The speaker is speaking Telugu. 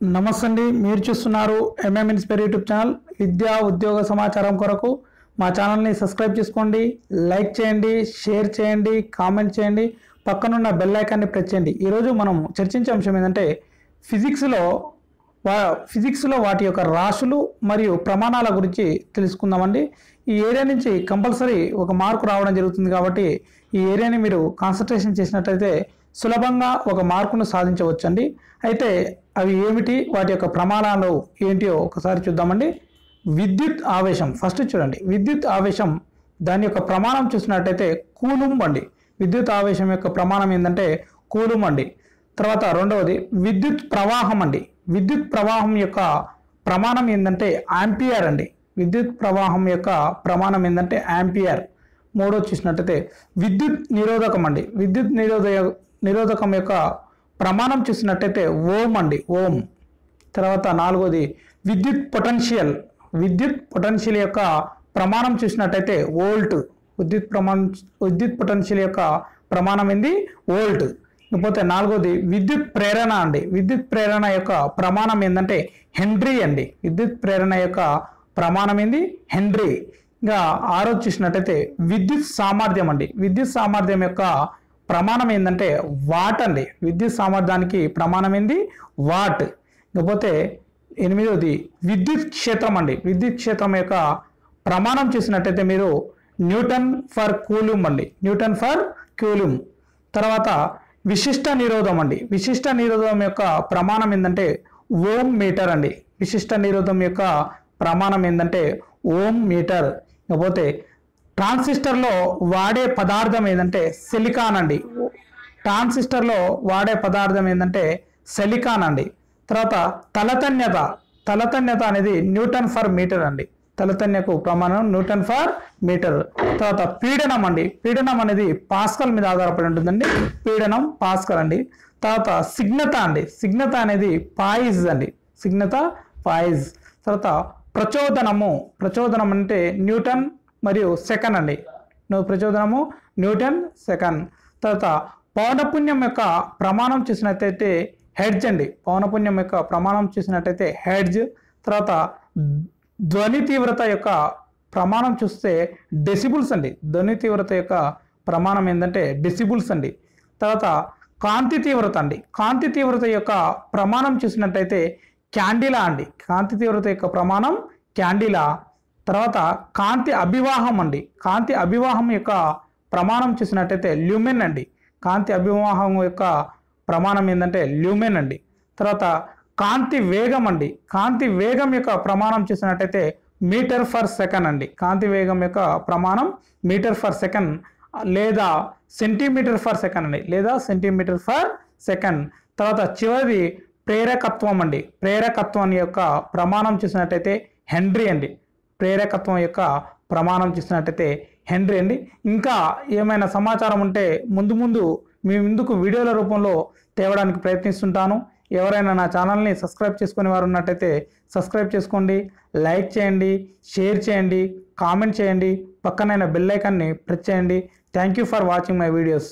నమస్తే అండి మీరు చూస్తున్నారు ఎంఎం ఇన్స్పైర్ యూట్యూబ్ ఛానల్. విద్యా ఉద్యోగ సమాచారం కొరకు మా ఛానల్ని సబ్స్క్రైబ్ చేసుకోండి. లైక్ చేయండి షేర్ చేయండి కామెంట్ చేయండి. పక్కనున్న బెల్ ఐకాన్ని ప్రెస్ చేయండి. ఈరోజు మనం చర్చించే అంశం ఏంటంటే ఫిజిక్స్లో వా ఫిజిక్స్లో వాటి యొక్క రాశులు మరియు ప్రమాణాల గురించి తెలుసుకుందామండి. ఈ ఏరియా నుంచి కంపల్సరీ ఒక మార్కు రావడం జరుగుతుంది కాబట్టి ఈ ఏరియాని మీరు కాన్సన్ట్రేషన్ చేసినట్లయితే సులభంగా ఒక మార్కును సాధించవచ్చండి. అయితే అవి ఏమిటి? వాటి యొక్క ప్రమాణాలు ఏంటియో ఒకసారి చూద్దామండి. విద్యుత్ ఆవేశం. ఫస్ట్ చూడండి. విద్యుత్ ఆవేశం దాని యొక్క ప్రమాణం చూసినట్టయితే కూలుంబ్ అండి. విద్యుత్ ఆవేశం యొక్క ప్రమాణం ఏంటంటే కూలుంబ్ అండి. తర్వాత రెండవది విద్యుత్ ప్రవాహం అండి. విద్యుత్ ప్రవాహం యొక్క ప్రమాణం ఏంటంటే ఆంపియర్ అండి. విద్యుత్ ప్రవాహం యొక్క ప్రమాణం ఏంటంటే ఆంపియర్. మూడో చూసినట్టయితే విద్యుత్ నిరోధకం అండి. విద్యుత్ నిరోధ నిరోధకం యొక్క ప్రమాణం చూసినట్టయితే ఓం అండి ఓం. తర్వాత నాలుగోది విద్యుత్ పొటెన్షియల్. విద్యుత్ పొటెన్షియల్ యొక్క ప్రమాణం చూసినట్టయితే వోల్ట్. విద్యుత్ ప్రమాణం విద్యుత్ పొటెన్షియల్ యొక్క ప్రమాణం ఏంది? వోల్ట్. ఇకపోతే నాలుగోది విద్యుత్ ప్రేరణ అండి. విద్యుత్ ప్రేరణ యొక్క ప్రమాణం ఏంటంటే హెన్రీ అండి. విద్యుత్ ప్రేరణ యొక్క ప్రమాణం ఏంది? హెన్రీ. ఇంకా ఆరో చూసినట్టయితే విద్యుత్ సామర్థ్యం అండి. విద్యుత్ సామర్థ్యం యొక్క ప్రమాణం ఏంటంటే వాట్ అండి. విద్యుత్ సామర్థ్యానికి ప్రమాణం ఏంది? వాట్. ఇకపోతే ఎనిమిదవది విద్యుత్ క్షేత్రం అండి. విద్యుత్ క్షేత్రం యొక్క ప్రమాణం చూసినట్టయితే మీరు న్యూటన్ ఫర్ కూలుమ్ అండి. న్యూటన్ ఫర్ కూలుమ్ తర్వాత విశిష్ట నిరోధం అండి. విశిష్ట నిరోధం యొక్క ప్రమాణం ఏంటంటే ఓం మీటర్ అండి. విశిష్ట నిరోధం యొక్క ప్రమాణం ఏంటంటే ఓం మీటర్. ఇకపోతే ట్రాన్సిస్టర్లో వాడే పదార్థం ఏంటంటే సిలికాన్ అండి. ట్రాన్సిస్టర్లో వాడే పదార్థం ఏంటంటే సెలికాన్ అండి. తర్వాత తలతన్యత తలతన్యత అనేది న్యూటన్ ఫర్ మీటర్ అండి. తలతన్యకు ప్రమాణం న్యూటన్ ఫర్ మీటర్. తర్వాత పీడనం అండి. పీడనం అనేది పాస్కల్ మీద ఆధారపడి ఉంటుందండి. పీడనం పాస్కల్ అండి. తర్వాత సిగ్నత అండి. సిగ్నత అనేది పాయిజ్ అండి. సిగ్నత పాయిజ్. తర్వాత ప్రచోదనము. ప్రచోదనం అంటే న్యూటన్ మరియు సెకండ్ అండి. ప్రచోదనము న్యూటన్ సెకండ్ తర్వాత పౌనపుణ్యం యొక్క ప్రమాణం చూసినట్టయితే హెడ్జ్ అండి. పౌనపుణ్యం యొక్క ప్రమాణం చూసినట్టయితే హెడ్జ్. తర్వాత ధ్వని తీవ్రత యొక్క ప్రమాణం చూస్తే డెసిబుల్స్ అండి. ధ్వని తీవ్రత యొక్క ప్రమాణం ఏంటంటే డెసిబుల్స్ అండి. తర్వాత కాంతి తీవ్రత అండి. కాంతి తీవ్రత యొక్క ప్రమాణం చూసినట్టయితే క్యాండిలా అండి. కాంతి తీవ్రత యొక్క ప్రమాణం క్యాండిలా. తర్వాత కాంతి అభివాహం అండి. కాంతి అభివాహం యొక్క ప్రమాణం చూసినట్టయితే ల్యూమెన్ అండి. కాంతి అభివాహం యొక్క ప్రమాణం ఏంటంటే ల్యూమెన్ అండి. తర్వాత కాంతి వేగం అండి. కాంతి వేగం యొక్క ప్రమాణం చూసినట్టయితే మీటర్ ఫర్ సెకండ్ అండి. కాంతి వేగం యొక్క ప్రమాణం మీటర్ ఫర్ సెకండ్ లేదా సెంటీమీటర్ ఫర్ సెకండ్ అండి. లేదా సెంటీమీటర్ ఫర్ సెకండ్. తర్వాత చివరిది ప్రేరకత్వం అండి. ప్రేరకత్వం యొక్క ప్రమాణం చూసినట్టయితే హెన్రీ అండి. ప్రేరకత్వం యొక్క ప్రమాణం చూసినట్టయితే హెన్రీ అండి. ఇంకా ఏమైనా సమాచారం ఉంటే ముందు ముందు మీ ముందుకు వీడియోల రూపంలో తేవడానికి ప్రయత్నిస్తుంటాను. ఎవరైనా నా ఛానల్ని సబ్స్క్రైబ్ చేసుకునే వారు ఉన్నట్టయితే సబ్స్క్రైబ్ చేసుకోండి లైక్ చేయండి షేర్ చేయండి కామెంట్ చేయండి పక్కనైన బెల్ ఐకాన్ని ప్రెస్ చేయండి. Thank you for watching my videos.